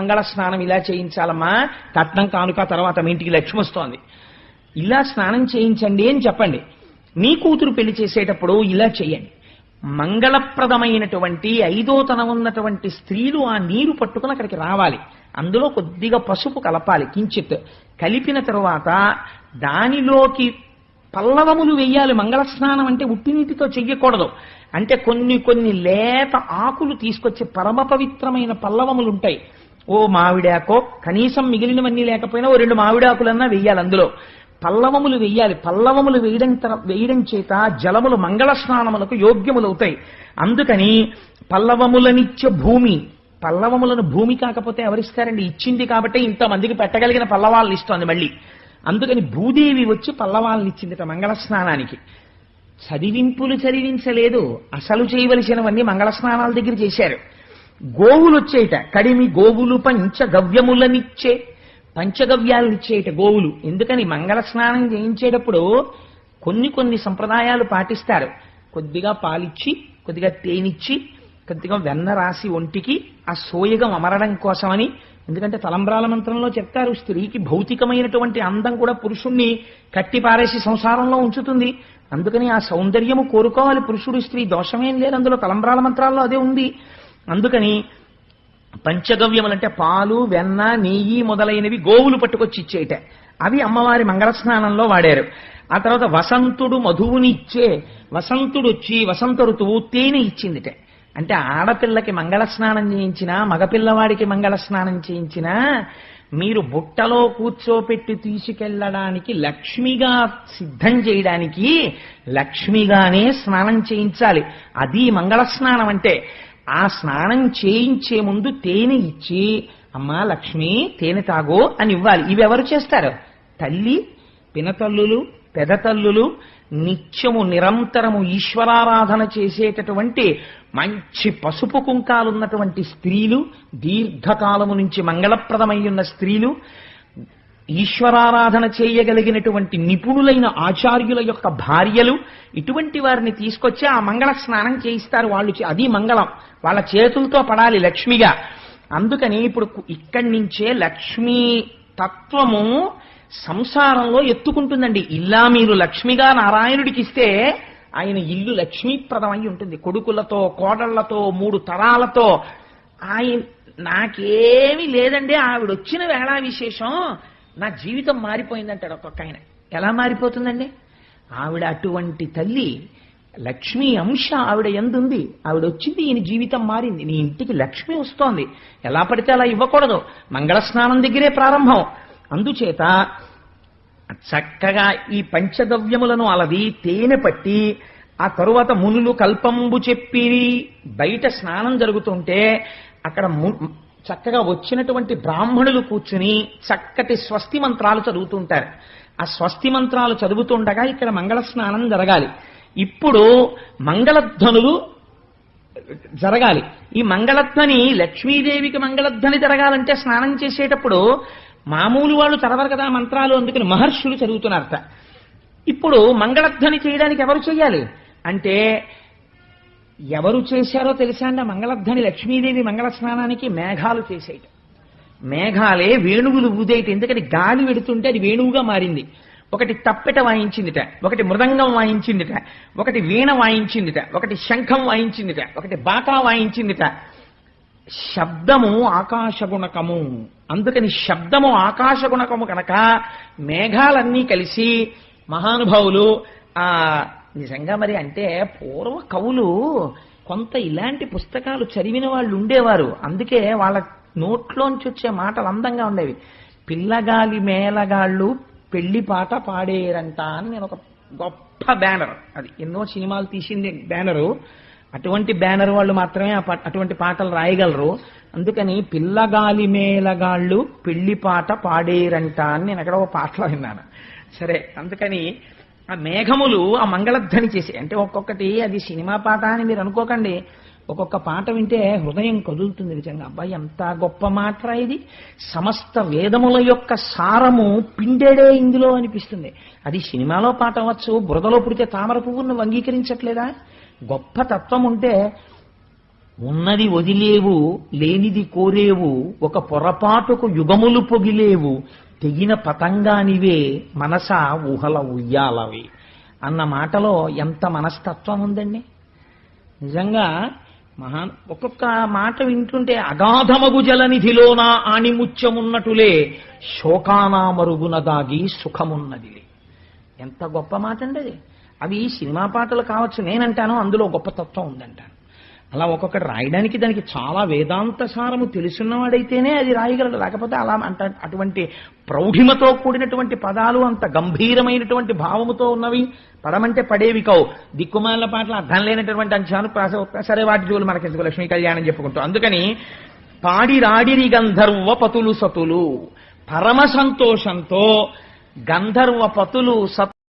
మంగళ స్నానం ఇలా చేయించాలమ్మా. కట్నం కానుక తర్వాత మీ ఇంటికి లక్ష్మి వస్తోంది. ఇలా స్నానం చేయించండి అని చెప్పండి. మీ కూతురు పెళ్ళి చేసేటప్పుడు ఇలా చేయండి. మంగళప్రదమైనటువంటి ఐదో తన ఉన్నటువంటి స్త్రీలు ఆ నీరు పట్టుకుని అక్కడికి రావాలి. అందులో కొద్దిగా పసుపు కలపాలి కించిత్. కలిపిన తరువాత దానిలోకి పల్లవములు వెయ్యాలి మంగళ స్నానం అంటే ఉట్టి నీటితో చెయ్యకూడదు. అంటే కొన్ని కొన్ని లేత ఆకులు తీసుకొచ్చి పరమ పవిత్రమైన పల్లవములు ఉంటాయి. ఓ మావిడాకో కనీసం మిగిలినవన్నీ లేకపోయినా ఓ రెండు మావిడాకులన్నా వెయ్యాలి అందులో. పల్లవములు వెయ్యాలి. పల్లవములు వేయడం వేయడం చేత జలములు మంగళ స్నానములకు యోగ్యములవుతాయి. అందుకని పల్లవములనిచ్చే భూమి పల్లవములను భూమి కాకపోతే ఎవరిస్తారండి? ఇచ్చింది కాబట్టి ఇంతమందికి పెట్టగలిగిన పల్లవాళ్ళని ఇస్తోంది మళ్ళీ. అందుకని భూదేవి వచ్చి పల్లవాళ్ళని ఇచ్చిందిట మంగళ స్నానానికి చదివింపులు చదివించలేదు. అసలు చేయవలసినవన్నీ మంగళ స్నానాల దగ్గర చేశారు. గోవులు వచ్చేట కడిమి గోవులు పంచగవ్యములనిచ్చే. పంచగవ్యాలనిచ్చేట గోవులు. ఎందుకని మంగళ స్నానం చేయించేటప్పుడు కొన్ని కొన్ని సంప్రదాయాలు పాటిస్తారు. కొద్దిగా పాలిచ్చి కొద్దిగా తేనిచ్చి కొద్దిగా వెన్న రాసి ఒంటికి ఆ సోయగం అమరడం కోసమని. ఎందుకంటే తలంబ్రాల మంత్రంలో చెప్తారు స్త్రీకి భౌతికమైనటువంటి అందం కూడా పురుషుణ్ణి కట్టి పారేసి సంసారంలో ఉంచుతుంది. అందుకని ఆ సౌందర్యము కోరుకోవాలి పురుషుడు స్త్రీ. దోషమేం లేదు అందులో తలంబ్రాల మంత్రాల్లో అదే ఉంది. అందుకని పంచగవ్యములంటే పాలు వెన్న నెయ్యి మొదలైనవి గోవులు పట్టుకొచ్చి ఇచ్చేట. అవి అమ్మవారి మంగళ స్నానంలో వాడారు. ఆ తర్వాత వసంతుడు మధువునిచ్చే వసంతుడు వచ్చి వసంత ఋతువు తేనె ఇచ్చిందిట. అంటే ఆడపిల్లకి మంగళ స్నానం చేయించినా మగపిల్లవాడికి మంగళ స్నానం చేయించినా మీరు బుట్టలో కూర్చోపెట్టి తీసుకెళ్ళడానికి లక్ష్మిగా సిద్ధం చేయడానికి లక్ష్మిగానే స్నానం చేయించాలి. అది మంగళ స్నానం అంటే ఆ స్నానం చేయించే ముందు తేనె ఇచ్చి అమ్మా లక్ష్మి తేనె తాగో అని ఇవ్వాలి. ఇవి ఎవరు చేస్తారు? తల్లి పినతల్లులు పెదతల్లులు నిత్యము నిరంతరము ఈశ్వరారాధన చేసేటటువంటి మంచి పసుపు కుంకాలున్నటువంటి స్త్రీలు దీర్ఘకాలము నుంచి మంగళప్రదమై ఉన్న స్త్రీలు ఈశ్వరారాధన చేయగలిగినటువంటి నిపుణులైన ఆచార్యుల యొక్క భార్యలు ఇటువంటి వారిని తీసుకొచ్చి ఆ మంగళ స్నానం చేయిస్తారు. వాళ్ళు అది మంగళం. వాళ్ళ చేతులతో పడాలి లక్ష్మిగా. అందుకని ఇప్పుడు ఇక్కడి నుంచే లక్ష్మీ తత్వము సంసారంలో ఎత్తుకుంటుందండి. ఇలా మీరు లక్ష్మిగా నారాయణుడికి ఇస్తే ఆయన ఇల్లు లక్ష్మీప్రదమై ఉంటుంది. కొడుకులతో కోడళ్ళతో మూడు తరాలతో. ఆయన నాకేమీ లేదండి. ఆవిడ వచ్చిన వేళ విశేషం. నా జీవితం మారిపోయిందంటాడు ఒక్కొక్క ఆయన ఎలా మారిపోతుందండి? ఆవిడ అటువంటి తల్లి లక్ష్మి అంశ ఆవిడ ఎందుంది? ఆవిడ వచ్చింది ఈయన జీవితం మారింది. నీ ఇంటికి లక్ష్మి వస్తోంది. ఎలా పడితే అలా ఇవ్వకూడదు. మంగళ స్నానం దగ్గరే ప్రారంభం. అందుచేత చక్కగా ఈ పంచగవ్యములను అలది తేనె పట్టి ఆ తరువాత మునులు కల్పంబు చెప్పి బయట స్నానం జరుగుతుంటే అక్కడ ము- చక్కగా వచ్చినటువంటి బ్రాహ్మణులు కూర్చుని చక్కటి స్వస్తి మంత్రాలు చదువుతుంటారు. ఆ స్వస్తి మంత్రాలు చదువుతుండగా ఇక్కడ మంగళ స్నానం జరగాలి. ఇప్పుడు మంగళధ్వనులు జరగాలి. ఈ మంగళధ్వని లక్ష్మీదేవికి మంగళధ్వని జరగాలంటే స్నానం చేసేటప్పుడు మామూలు వాళ్ళు చదవరు కదా మంత్రాలు అందుకని మహర్షులు చదువుతున్నారట. ఇప్పుడు మంగళధ్వని చేయడానికి ఎవరు చేయాలి? అంటే ఎవరు చేశారో తెలుసా అండి? మంగళధ్వని లక్ష్మీదేవి మంగళ స్నానానికి మేఘాలు చేసేయట మేఘాలే వేణువులు ఊదేయట ఎందుకని గాలి వెడుతుంటే అది వేణువుగా మారింది. ఒకటి తప్పెట వాయించిందిట. ఒకటి మృదంగం వాయించిందిట. ఒకటి వీణ వాయించిందిట. ఒకటి శంఖం వాయించిందిట. ఒకటి బాకా వాయించిందిట. శబ్దము ఆకాశగుణకము. అందుకని శబ్దము ఆకాశగుణకము కనుక మేఘాలన్నీ కలిసి మహానుభావులు ఆ నిజంగా మరి అంటే పూర్వ కవులు కొంత ఇలాంటి పుస్తకాలు చదివిన వాళ్ళు ఉండేవారు. అందుకే వాళ్ళ నోట్లోంచి వచ్చే మాటలు అందంగా ఉండేవి. పిల్లగాలి మేళగాళ్ళు పెళ్ళి పాట పాడేరంట అని నేను ఒక గొప్ప బ్యానర్. అది ఎన్నో సినిమాలు తీసింది బ్యానరు. అటువంటి బ్యానర్ వాళ్ళు మాత్రమే ఆ అటువంటి పాటలు రాయగలరు. అందుకని పిల్లగాలి మేళగాళ్ళు పెళ్ళి పాట పాడేరంట అని నేను అక్కడ ఒక పాటలో విన్నాను. సరే అందుకని ఆ మేఘములు ఆ మంగళధ్వని చేసి అంటే ఒక్కొక్కటి అది సినిమా పాట అని మీరు అనుకోకండి. ఒక్కొక్క పాట వింటే హృదయం కదులుతుంది నిజంగా. అబ్బాయి ఎంత గొప్ప మాట ఇది. సమస్త వేదముల యొక్క సారము పిండేడే ఇందులో అనిపిస్తుంది. అది సినిమాలో పాట అవ్వచ్చు బురదలో పుడితే తామర పువ్వును అంగీకరించట్లేదా? గొప్ప తత్వం ఉంటే ఉన్నది వదిలేవు లేనిది కోరేవు ఒక పొరపాటుకు యుగములు పొగిలేవు తెగిన పతంగానివే మనస ఊహల ఉయ్యాలవి అన్న మాటలో ఎంత మనస్తత్వం ఉందండి? నిజంగా మహా ఒక్కొక్క మాట వింటుంటే అగాధమగు జలనిధిలోన ఆణిముత్యమున్నటులే శోకానా మరుగున దాగి సుఖమున్నదిలే. ఎంత గొప్ప మాట అండి అది అవి సినిమా పాటలు కావచ్చు నేనంటాను అందులో గొప్ప తత్వం ఉందంటాను. అలా ఒక్కొక్కటి రాయడానికి దానికి చాలా వేదాంత సారము తెలుసున్నవాడైతేనే అది రాయగలడు. లేకపోతే అలా అంట అటువంటి ప్రౌఢిమతో కూడినటువంటి పదాలు అంత గంభీరమైనటువంటి భావముతో ఉన్నవి పడమంటే పడేవి కావు. దిక్కుమాల పాటలు అర్థం లేనటువంటి అంశాలు ప్రాస సరే వాటి జోలు మనకి లక్ష్మీ కళ్యాణం చెప్పుకుంటాం. అందుకని పాడి రాడిరి గంధర్వ పతులు సతులు పరమ సంతోషంతో గంధర్వ పతులు సత్